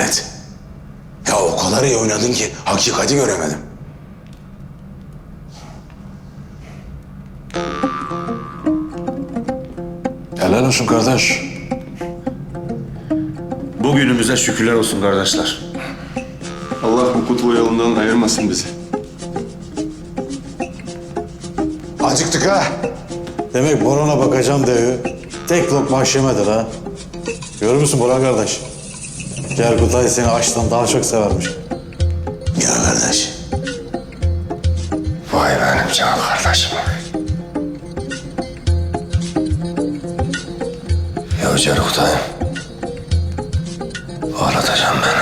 helal et. Ya o kadar iyi oynadın ki hakikati göremedim. Helal olsun kardeş. Bugünümüze şükürler olsun kardeşler. Allah bu kutlu yolundan ayırmasın bizi. Acıktık ha. Demek Boran'a bakacağım diyor. Tek lokma aşemedir ha. Görür müsün Boran kardeş? Cerkutay seni açtan daha çok severmiş. Ya kardeş. Vay benim can kardeşim. Ya Cerkutay. Ağlatacağım beni.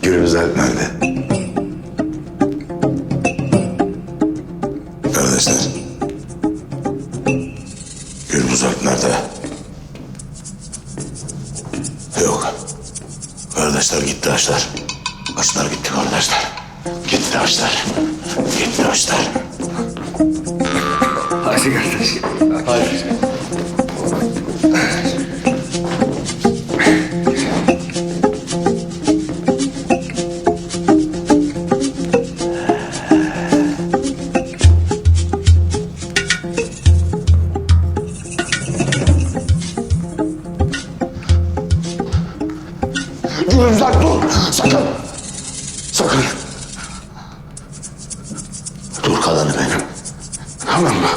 Gülümüz Alp Kardeşler gitti açlar. Açlar gitti kardeşler. Gitti açlar. Gitti açlar. Hadi kardeş. Hayır. Alp dur. Sakın. Sakın. Dur kalanı benim. Tamam mı?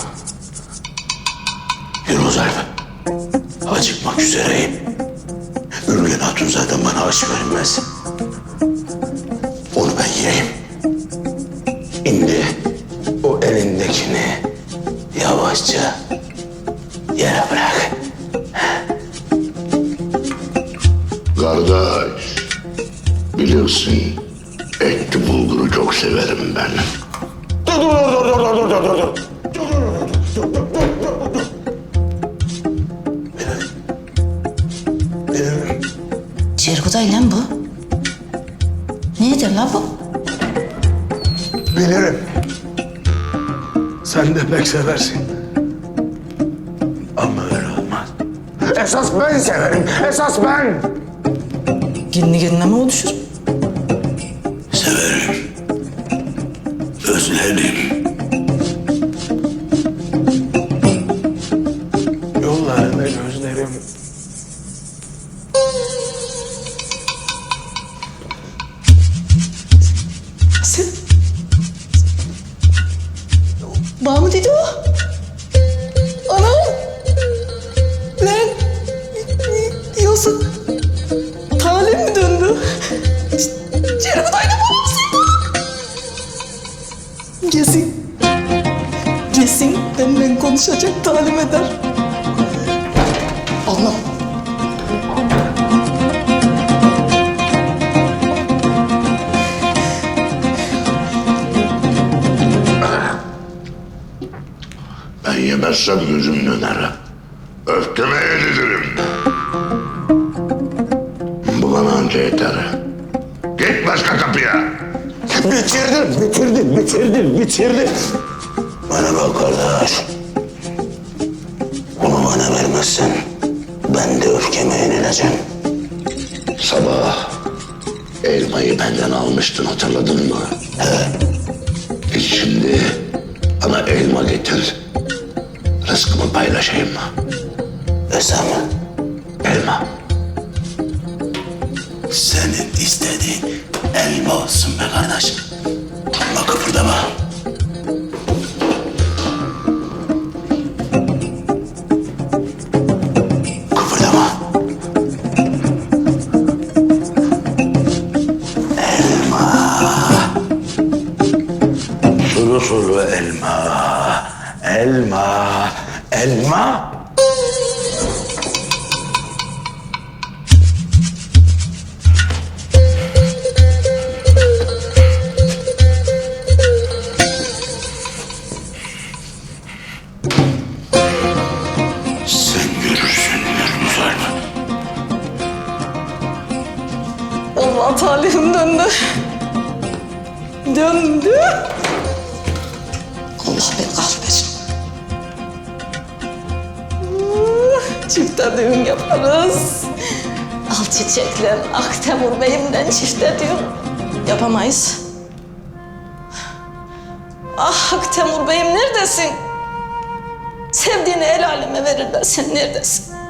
Gülümüz Alp. Acıkmak üzereyim. Ürgen Hatun zaten bana aç verilmez. Onu ben yiyeyim. Şimdi o elindekini yavaşça bulguru çok severim ben. Dur dur dur dur dur dur dur dur. Cerguday lan bu. Nedir lan bu? Bilirim. Sen de pek seversin. Ama öyle olmaz. Esas ben severim. Esas ben. Günlü gününe mi oluşur? Severim. Özledim. Yollarını gözlerim. Sen... Bana mı dedi o? Ana! Lan! Yoksa Kesin. Kesin benimle konuşacak talim eder. Allah! Ben yemezsem gözüm döner. Öfkeme yenilirim. Bu bana anca yeter. Git başka kapıya. Bitirdin, bitirdin, bitirdin, bitirdin. Bana bak kardeş. Onu bana vermezsen ben de öfkeme yenileceğim. Sabah elmayı benden almıştın hatırladın mı? He. Git şimdi bana elma getir. Rızkımı paylaşayım mı? Esam, Elma. senin istediğin elma olsun be kardeş. Talihim döndü. Döndü. Allah beni kahretsin. Çifte düğün yaparız. Al çiçekler, Aktemur Bey'imden çifte düğün. Yapamayız. Ah Aktemur Bey'im neredesin? Sevdiğini el aleme verirler, sen neredesin?